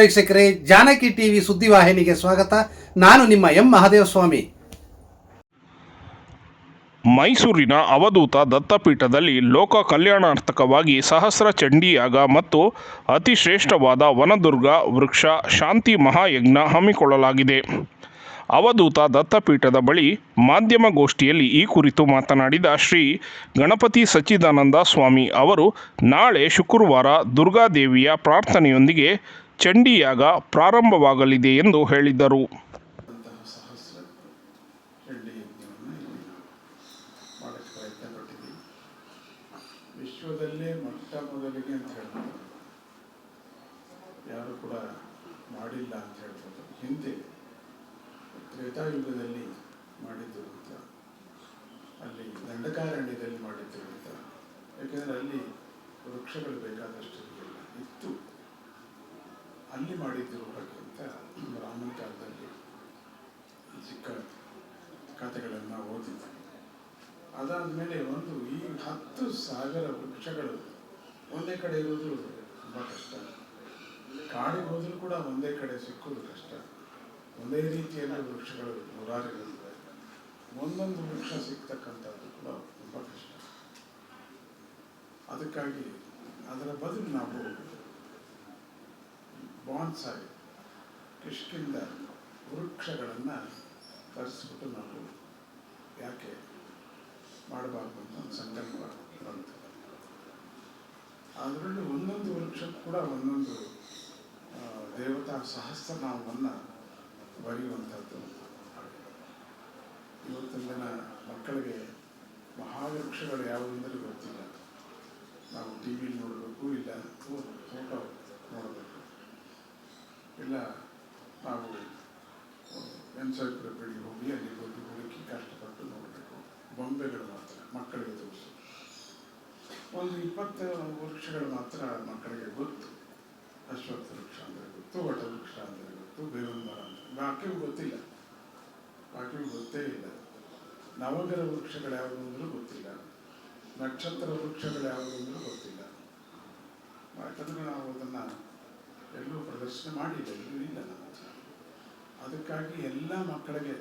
ವೀಕ್ಷಕರೇ, ಜಾನಕಿ ಟಿವಿ ಸುದ್ದಿವಾಹಿನಿಗೆ ಸ್ವಾಗತ. ನಾನು ನಿಮ್ಮ ಎಂ ಮಹಾದೇವಸ್ವಾಮಿ. ಮೈಸೂರಿನ ಅವಧೂತ ದತ್ತಪೀಠದಲ್ಲಿ ಲೋಕ ಕಲ್ಯಾಣಾರ್ಥಕವಾಗಿ ಸಹಸ್ರ ಚಂಡಿಯಾಗ ಮತ್ತು ಅತಿ ಶ್ರೇಷ್ಠವಾದ ವನದುರ್ಗ ವೃಕ್ಷ ಶಾಂತಿ ಮಹಾಯಜ್ಞ ಹಮ್ಮಿಕೊಳ್ಳಲಾಗಿದೆ. ಅವಧೂತ ದತ್ತಪೀಠದ ಬಳಿ ಮಾಧ್ಯಮಗೋಷ್ಠಿಯಲ್ಲಿ ಈ ಕುರಿತು ಮಾತನಾಡಿದ ಶ್ರೀ ಗಣಪತಿ ಸಚ್ಚಿದಾನಂದ ಸ್ವಾಮಿ ಅವರು, ನಾಳೆ ಶುಕ್ರವಾರ ದುರ್ಗಾದೇವಿಯ ಪ್ರಾರ್ಥನೆಯೊಂದಿಗೆ ಚಂಡೀಯಾಗ ಪ್ರಾರಂಭವಾಗಲಿದೆ ಎಂದು ಹೇಳಿದರು. ವಿಶ್ವದಲ್ಲೇ ಮೊಟ್ಟ ಮೊದಲಿಗೆ ಅಂತ ಹೇಳ್ಬೋದು. ಯಾರು ಕೂಡ ಮಾಡಿಲ್ಲ ಅಂತ ಹೇಳ್ಬೋದು. ಹಿಂದೆ ತ್ರೇತಾಯುಗದಲ್ಲಿ ಮಾಡಿದ್ರು ಅಂತ, ಅಲ್ಲಿ ದಂಡಕಾರಣ್ಯದಲ್ಲಿ ಮಾಡಿದ್ರು ಅಂತ. ಯಾಕೆಂದರೆ ಅಲ್ಲಿ ವೃಕ್ಷಗಳು ಬೇಕಾದಷ್ಟು ಇರಲಿಲ್ಲ. ಇತ್ತು. ಅಲ್ಲಿ ಮಾಡಿದ್ದಿರತಕ್ಕಂಥ ರಾಮನ ಕಾಲದಲ್ಲಿ ಚಿಕ್ಕ ಕಥೆಗಳನ್ನು ಓದಿದ್ದೆ ಅದಾದಮೇಲೆ ಒಂದು ಈ ಹತ್ತು ಸಾವಿರ ವೃಕ್ಷಗಳು ಒಂದೇ ಕಡೆ ಇರೋದು ತುಂಬ ಕಷ್ಟ. ಕಾಡಿಗೆ ಹೋದರೂ ಕೂಡ ಒಂದೇ ಕಡೆ ಸಿಕ್ಕೋದು ಕಷ್ಟ. ಒಂದೇ ರೀತಿಯಲ್ಲಿ ವೃಕ್ಷಗಳು ನೂರಾರು ಇರುತ್ತವೆ. ಒಂದೊಂದು ವೃಕ್ಷ ಸಿಗ್ತಕ್ಕಂಥದ್ದು ಕೂಡ ತುಂಬ ಕಷ್ಟ. ಅದಕ್ಕಾಗಿ ಅದರ ಬದಲು ನಾವು ಬಾನ್ಸಾಯಿ ಕಿಷ್ಕಿಂದ ವೃಕ್ಷಗಳನ್ನು ತರಿಸ್ಬಿಟ್ಟು ನಾವು ಯಾಕೆ ಮಾಡಬಾರ್ದು ಅಂತ ಒಂದು ಸಂಕಲ್ಪ ಬಂತು. ಅದರಲ್ಲಿ ಒಂದೊಂದು ವೃಕ್ಷಕ್ಕೂ ಕೂಡ ಒಂದೊಂದು ದೇವತಾ ಸಹಸ್ರನಾಮವನ್ನು ಬರೆಯುವಂಥದ್ದು. ಇವತ್ತಿನ ದಿನ ಮಕ್ಕಳಿಗೆ ಮಹಾವೃಕ್ಷಗಳು ಯಾವುದೆಂದರೆ ಗೊತ್ತಿಲ್ಲ. ನಾವು ಟಿ ವಿ ನೋಡಬೇಕು ಇಲ್ಲ ಫೋಟೋ ನೋಡಬೇಕು. ಇಲ್ಲ ನಾವು ಎನ್ಸೈಕ್ಲೋಪೀಡಿಗೆ ಹೋಗಿ ಅಲ್ಲಿ ಹೋಗಿ ಹುಡುಕಿ ಕಷ್ಟಪಟ್ಟು ನೋಡಬೇಕು. ಬೊಂಬೆಗಳು ಮಾತ್ರ ಮಕ್ಕಳಿಗೆ ತೋರಿಸು. ಒಂದು ಇಪ್ಪತ್ತು ವೃಕ್ಷಗಳು ಮಾತ್ರ ಮಕ್ಕಳಿಗೆ ಗೊತ್ತು. ಅಶ್ವತ್ಥ ವೃಕ್ಷ ಅಂದರೆ ಗೊತ್ತು, ವಟ ವೃಕ್ಷ ಅಂದರೆ ಗೊತ್ತು ಬೇವಿನ ಮರ ಅಂದರೆ ಗೊತ್ತಿಲ್ಲ. ಬಾಕಿಯೂ ಗೊತ್ತೇ ಇಲ್ಲ. ನವಗ್ರಹ ವೃಕ್ಷಗಳು ಯಾವುದು ಅಂದರೂ ಗೊತ್ತಿಲ್ಲ. ನಕ್ಷತ್ರ ವೃಕ್ಷಗಳು ಯಾವುದು ಅಂದರೂ ಗೊತ್ತಿಲ್ಲ. ಯಾಕಂದರೆ ನಾವು ಅದನ್ನು ಎಲ್ಲೂ ಪ್ರದರ್ಶನ ಮಾಡಿಲ್ಲ, ಎಲ್ಲೂ ಇಲ್ಲ ಹತ್ರ. ಅದಕ್ಕಾಗಿ ಎಲ್ಲ ಮಕ್ಕಳಿಗೆ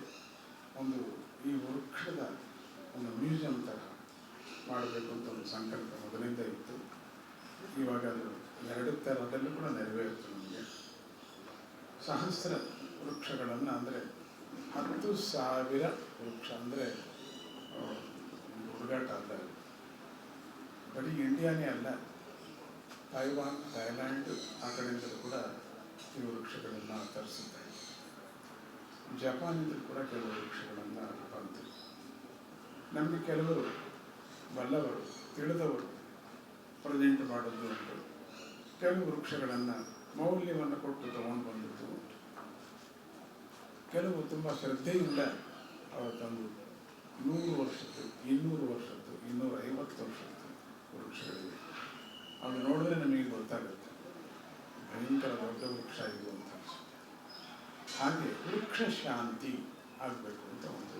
ಒಂದು ಈ ವೃಕ್ಷದ ಒಂದು ಮ್ಯೂಸಿಯಂ ಥರ ಮಾಡಬೇಕು ಅಂತ ಒಂದು ಸಂಕಲ್ಪ ಮೊದಲಿಂದ ಇತ್ತು. ಇವಾಗ ಅದು ಎರಡು ಥರದಲ್ಲೂ ಕೂಡ ನೆರವೇರಿತು ನಮಗೆ. ಸಹಸ್ರ ವೃಕ್ಷಗಳನ್ನು ಅಂದರೆ ಹತ್ತು ಸಾವಿರ ವೃಕ್ಷ ಅಂದರೆ ಹುಡುಗಾಟ ಅಲ್ಲ. ಬರೀ ಇಂಡಿಯಾನೇ ಅಲ್ಲ. ತೈವಾನ್ ಥೈಲ್ಯಾಂಡ್ ಆ ಕಡೆಯಿಂದಲೂ ಕೂಡ ಈ ವೃಕ್ಷಗಳನ್ನು ತರಿಸಿದ್ದಾರೆ ಜಪಾನಿಂದ ಕೂಡ ಕೆಲವು ವೃಕ್ಷಗಳನ್ನು ಬಂತು. ನಮಗೆ ಕೆಲವರು ಬಲ್ಲವರು, ತಿಳಿದವರು ಪ್ರೆಸೆಂಟ್ ಮಾಡೋದು ಉಂಟು. ಕೆಲವು ವೃಕ್ಷಗಳನ್ನು ಮೌಲ್ಯವನ್ನು ಕೊಟ್ಟು ತಗೊಂಡು ಬಂದಿದ್ದು, ಕೆಲವು ತುಂಬ ಶ್ರದ್ಧೆಯಿಂದ ಅವತ್ತೊಂದು ನೂರು ವರ್ಷದ್ದು, ಇನ್ನೂರು ವರ್ಷದ್ದು ಇನ್ನೂರ ಐವತ್ತು ವರ್ಷದ್ದು ವೃಕ್ಷಗಳಿವೆ. ಅದು ನೋಡಿದ್ರೆ ನಮಗೆ ಗೊತ್ತಾಗುತ್ತೆ. ಭಯಂಕರ ದೊಡ್ಡ ವೃಕ್ಷ ಇದು ಅಂತ. ಹಾಗೆ ವೃಕ್ಷ ಶಾಂತಿ ಆಗಬೇಕು ಅಂತ ಒಂದು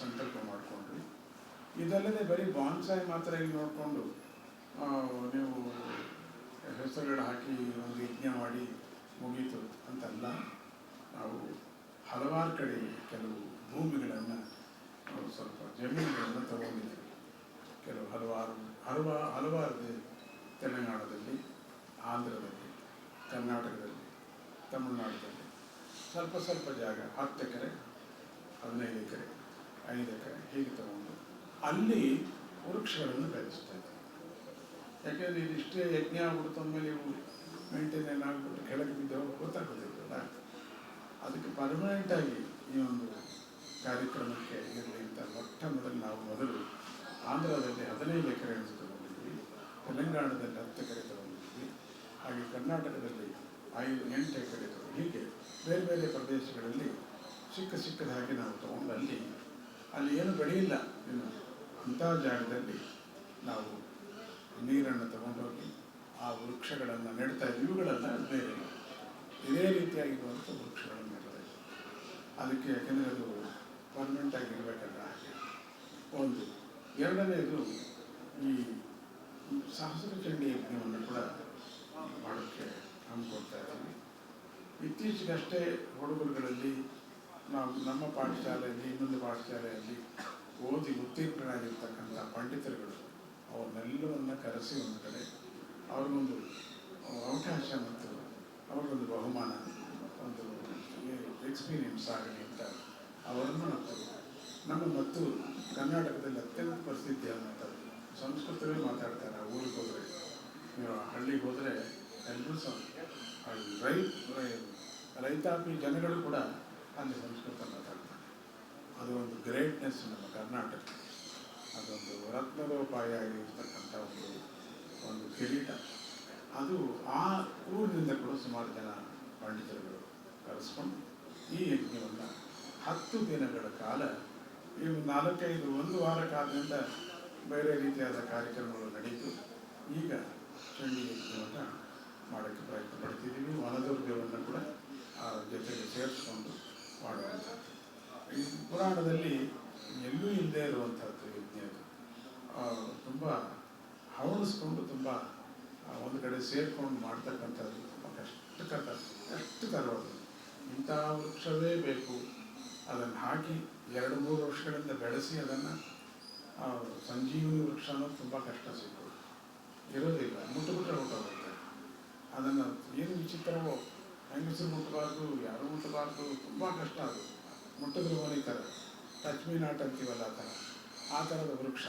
ಸಂಕಲ್ಪ ಮಾಡಿಕೊಂಡ್ರಿ ಇದಲ್ಲದೆ ಬರೀ ಬಾನ್ಸಾಯಿ ಮಾತ್ರ ಇಲ್ಲಿ ನೋಡಿಕೊಂಡು ನೀವು ಹೆಸರುಗಳು ಹಾಕಿ ಒಂದು ಯಜ್ಞ ಮಾಡಿ ಮುಗೀತು ಅಂತಲ್ಲ, ನಾವು ಹಲವಾರು ಕಡೆ ಕೆಲವು ಭೂಮಿಗಳನ್ನು ಸ್ವಲ್ಪ ಜಮೀನುಗಳನ್ನು ತಗೊಂಡಿದ್ದೀವಿ. ಕೆಲವು ಹಲವಾರು, ಹಲವಾ, ಹಲವಾರು ತೆಲಂಗಾಣದಲ್ಲಿ ಆಂಧ್ರದಲ್ಲಿ, ಕರ್ನಾಟಕದಲ್ಲಿ ತಮಿಳುನಾಡದಲ್ಲಿ ಸ್ವಲ್ಪ ಸ್ವಲ್ಪ ಜಾಗ, ಹತ್ತು ಎಕರೆ, ಹದಿನೈದು ಎಕರೆ, ಐದು ಎಕರೆ ಹೀಗೆ ತಗೊಂಡು ಅಲ್ಲಿ ವೃಕ್ಷಗಳನ್ನು ಬೆಳೆಸ್ತಾ ಇದ್ದಾರೆ ಯಾಕೆಂದರೆ ಇಷ್ಟೇ ಯಜ್ಞ ಆಗ್ಬಿಡ್ತು ಅಂದಮೇಲೆ ಇವು ಮೇಂಟೈನ್ ಏನಾಗ್ಬಿಟ್ಟು ಕೆಳಗೆ ಬಿದ್ದವು ಗೊತ್ತಾಗೋದಿಲ್ಲ ಅದಕ್ಕೆ ಪರ್ಮನೆಂಟಾಗಿ ಈ ಒಂದು ಕಾರ್ಯಕ್ರಮಕ್ಕೆ ಇರಲಿ ಅಂತ ಮೊಟ್ಟ ಮೊದಲು ನಾವು ಮೊದಲು ಆಂಧ್ರದಲ್ಲಿ ಹದಿನೈದು ಎಕರೆ ತೆಲಂಗಾಣದಲ್ಲಿ ಹತ್ತು ಎಕರೆ ತಗೊಂಡಿದ್ವಿ ಹಾಗೆ ಕರ್ನಾಟಕದಲ್ಲಿ ಐದು, ಎಂಟು ಎಕರೆ ತಗೊಂಡು ಹೀಗೆ ಬೇರೆ ಬೇರೆ ಪ್ರದೇಶಗಳಲ್ಲಿ ಸಿಕ್ಕ ಸಿಕ್ಕದ ಹಾಗೆ ನಾವು ತಗೊಂಡು ಅಲ್ಲಿ ಏನು ಬೆಳೆಯಿಲ್ಲ. ಇನ್ನು ಅಂಥ ಜಾಗದಲ್ಲಿ ನಾವು ನೀರನ್ನು ತಗೊಂಡೋಗಿ ಆ ವೃಕ್ಷಗಳನ್ನು ನೆಡ್ತಾ ಇದ್ವಿ. ಇವುಗಳೆಲ್ಲ ಬೇರೆ ಇದೇ ರೀತಿಯಾಗಿರುವಂಥ ವೃಕ್ಷಗಳನ್ನು ನೆಡ್ತಾ ಅದಕ್ಕೆ ಯಾಕೆಂದರೆ ಅದು ಪರ್ಮನೆಂಟ್ ಆಗಿ ಇರಬೇಕಲ್ಲ ಹಾಗೆ. ಒಂದು, ಎರಡನೇದು ಈ ಸಹಸ್ರ ಚಂಡಿ ಯಜ್ಞವನ್ನು ಕೂಡ ಮಾಡೋಕ್ಕೆ ಹಮ್ಮಿಕೊಳ್ತಾ ಇದ್ದೀವಿ. ಇತ್ತೀಚೆಗಷ್ಟೇ ಹುಡುಗರುಗಳಲ್ಲಿ ನಾವು ನಮ್ಮ ಪಾಠಶಾಲೆಯಲ್ಲಿ, ಇನ್ನೊಂದು ಪಾಠಶಾಲೆಯಲ್ಲಿ ಓದಿ ಉತ್ತೀರ್ಣರಾಗಿರ್ತಕ್ಕಂಥ ಪಂಡಿತರುಗಳು ಅವ್ರನ್ನೆಲ್ಲವನ್ನು ಕರೆಸಿ ಒಂದು ಕಡೆ ಅವ್ರಿಗೊಂದು ಅವಕಾಶ ಮತ್ತು ಅವ್ರಿಗೊಂದು ಬಹುಮಾನ, ಒಂದು ಎಕ್ಸ್ಪೀರಿಯನ್ಸ್ ಆಗಲಿ ಅಂತ ಅವರನ್ನು ಮತ್ತು ನಮ್ಮ ಮತ್ತು ಕರ್ನಾಟಕದಲ್ಲಿ ಅತ್ಯಂತ ಪ್ರಸಿದ್ಧಿಯಾದಂಥದ್ದು ಸಂಸ್ಕೃತವೇ ಮಾತಾಡ್ತಾರೆ, ಊರಿಗೆ ಹೋದರೆ. ನೀವು ಹಳ್ಳಿಗೆ ಹೋದರೆ ಎಲ್ಲರೂ ಸಹ ರೈತ, ರೈತಾಪಿ ಜನಗಳು ಕೂಡ ಅಲ್ಲಿ ಸಂಸ್ಕೃತ ಮಾತಾಡ್ತಾರೆ. ಅದು ಒಂದು ಗ್ರೇಟ್ನೆಸ್ ನಮ್ಮ ಕರ್ನಾಟಕ. ಅದೊಂದು ರತ್ನದೋಪಾಯ ಆಗಿರ್ತಕ್ಕಂಥ ಒಂದು ಒಂದು ಕಿರೀಟ. ಅದು ಆ ಊರಿನಿಂದ ಕೂಡ ಸುಮಾರು ಜನ ಪಂಡಿತರುಗಳು ಕರೆಸ್ಕೊಂಡು ಈ ಯಜ್ಞವನ್ನು ಹತ್ತು ದಿನಗಳ ಕಾಲ, ಈ ನಾಲ್ಕೈದು, ಒಂದು ವಾರ ಕಾಲದಿಂದ ಬೇರೆ ರೀತಿಯಾದ ಕಾರ್ಯಕ್ರಮಗಳು ನಡೀತು. ಈಗ ಚಂಡಿ ಯಜ್ಞವನ್ನು ಮಾಡೋಕ್ಕೆ ಪ್ರಯತ್ನ ಪಡ್ತಿದ್ದೀವಿ ವನದುರ್ಗವನ್ನು ಕೂಡ ಆ ಜೊತೆಗೆ ಸೇರಿಸ್ಕೊಂಡು ಮಾಡುವಂಥದ್ದು. ಈ ಪುರಾಣದಲ್ಲಿ ಎಲ್ಲೂ ಇಲ್ಲದೆ ಇರುವಂಥದ್ದು ಯಜ್ಞ ತುಂಬ ಹವಣಿಸ್ಕೊಂಡು ತುಂಬ ಒಂದು ಕಡೆ ಸೇರಿಕೊಂಡು ಮಾಡ್ತಕ್ಕಂಥದ್ದು ತುಂಬ ಕಷ್ಟಕರ ಕಷ್ಟಕರವಾದ ಇಂಥ ವೃಕ್ಷವೇ ಬೇಕು. ಅದನ್ನು ಹಾಕಿ ಎರಡು ಮೂರು ವರ್ಷಗಳಿಂದ ಬೆಳೆಸಿ ಅದನ್ನು ಸಂಜೀವನಿ ವೃಕ್ಷ ಅನ್ನೋದು ತುಂಬ ಕಷ್ಟ ಸಿಗೋದು ಇರೋದಿಲ್ಲ, ಮುಟ್ಟುಬಿಟ್ರೆ ಹೊಟ್ಟೋಗುತ್ತೆ ಅದನ್ನು ಏನು ವಿಚಿತ್ರವೋ, ಹೆಂಗಸರು ಮುಟ್ಟಬಾರ್ದು, ಯಾರು ಮುಟ್ಟಬಾರ್ದು, ತುಂಬ ಕಷ್ಟ ಅದು. ಮುಟ್ಟಿದ್ರು ಟಚ್ ಮೀ ನಾಟ್ ಅಂತೀವಲ್ಲ ಆ ಥರ. ಆ ಥರದ ವೃಕ್ಷ